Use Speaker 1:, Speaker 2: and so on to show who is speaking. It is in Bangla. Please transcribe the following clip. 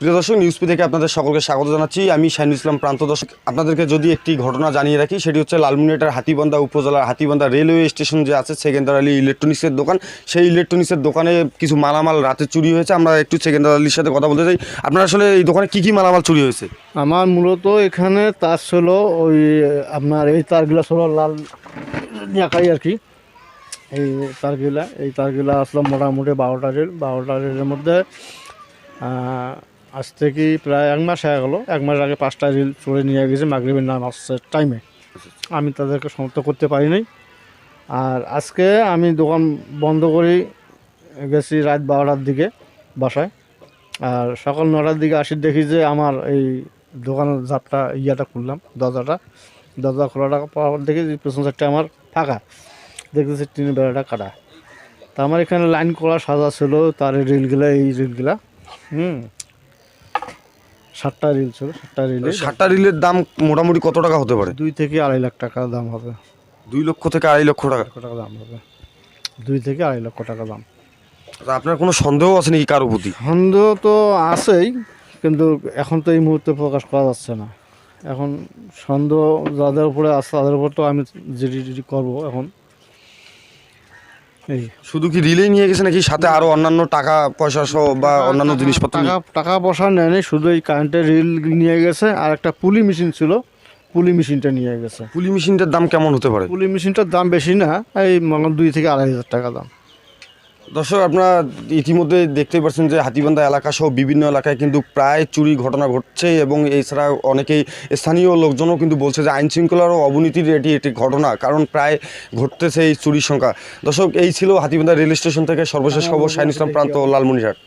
Speaker 1: প্রিয় দর্শক নিউজ পি থেকে আপনাদের সকলকে স্বাগত জানাচ্ছি। আমি শাহিনুল ইসলাম প্রান্ত দর্শক। আপনাদেরকে যদি একটি ঘটনা জানিয়ে রাখি, সেটি হচ্ছে লালমনিরহাটের হাতিবান্ধা উপজেলার হাতিবান্ধা রেলওয়ে স্টেশন যে আছে, সেকেন্দার আলী ইলেকট্রনিক্সের দোকান। সেই ইলেকট্রনিক্সের দোকানে কিছু মালামাল রাতে চুরি হয়েছে। আমরা একটু সেকেন্দার আলীর সাথে কথা বলতে চাই। আপনার আসলে এই দোকানে কি কি মালামাল চুরি হয়েছে?
Speaker 2: আমার মূলত এখানে তার ছিল ওই, আপনার এই তারগুলা ছিল লাল দেখাই আর কি। এই তারগুলা এই তারগুলা আসলো মোটামুটি বারোটা রেল, বারোটা রেলের মধ্যে আজ থেকে প্রায় এক মাস হয়ে গেলো। এক মাস আগে পাঁচটা রিল চলে নিয়ে গেছে, মাগরিবের নাম আসছে টাইমে আমি তাদেরকে সমাপ্ত করতে পারি নাই। আর আজকে আমি দোকান বন্ধ করে, গেছি রাত বারোটার দিকে বাসায়। আর সকাল নটার দিকে আসি, দেখি যে আমার এই দোকানের জাপটা ইয়াটা খুললাম, দরজাটা। দরজা খোলাটা পাওয়ার দেখি পেছন সাইডটা আমার ফাঁকা। দেখতেছি টিনের বেড়াটা কাটা। তা আমার এখানে লাইন করা সাজা ছিল, তার রিলগুলা, এই রিলগুলা। হুম। সাতটা রিল ছিল সাতটা রিলে
Speaker 1: সাতটা রিলের দাম মোটামুটি কত টাকা হতে পারে?
Speaker 2: দুই থেকে আড়াই লাখ টাকা দাম হবে।
Speaker 1: দুই লক্ষ থেকে আড়াই লক্ষ টাকা।
Speaker 2: টাকা দাম হবে। দুই থেকে আড়াই লক্ষ টাকা দাম।
Speaker 1: আপনার কোনো সন্দেহ আছে নাকি কারও প্রতি?
Speaker 2: সন্দেহ তো আছেই কিন্তু এখন তো এই মুহূর্তে প্রকাশ করা যাচ্ছে না। এখন সন্দেহ যাদের উপরে আছে তাদের উপর তো আমি জিডি করব এখন।
Speaker 1: শুধু কি রিলে নিয়ে গেছে নাকি সাথে আরও অন্যান্য টাকা পয়সা সহ বা অন্যান্য জিনিসপত্র
Speaker 2: টাকা
Speaker 1: নিয়ে-
Speaker 2: টাকা পয়সা নেয়নি শুধু এই কারেন্টের রিল নিয়ে গেছে আর একটা পুলি মেশিন ছিল পুলি মেশিনটা নিয়ে গেছে।
Speaker 1: পুলি মেশিনটার দাম কেমন হতে পারে?
Speaker 2: পুলি মেশিনটার দাম বেশি না এই দুই থেকে আড়াই হাজার টাকা দাম।
Speaker 1: দর্শক, আপনারা ইতিমধ্যে দেখতেই পাচ্ছেন যে হাতিবান্ধা এলাকা সহ বিভিন্ন এলাকায় কিন্তু প্রায় চুরি ঘটনা ঘটছে এবং এছাড়া অনেকেই স্থানীয় লোকজনও কিন্তু বলছে যে আইন শৃঙ্খলার ও অবনীতির এটি একটি ঘটনা, কারণ প্রায় ঘটতেছে এই চুরির সংখ্যা। দর্শক, এই ছিল হাতিবান্ধা রেল স্টেশন থেকে সর্বশেষ খবর, শাহিন ইসলাম প্রান্ত, লালমনিরহাট।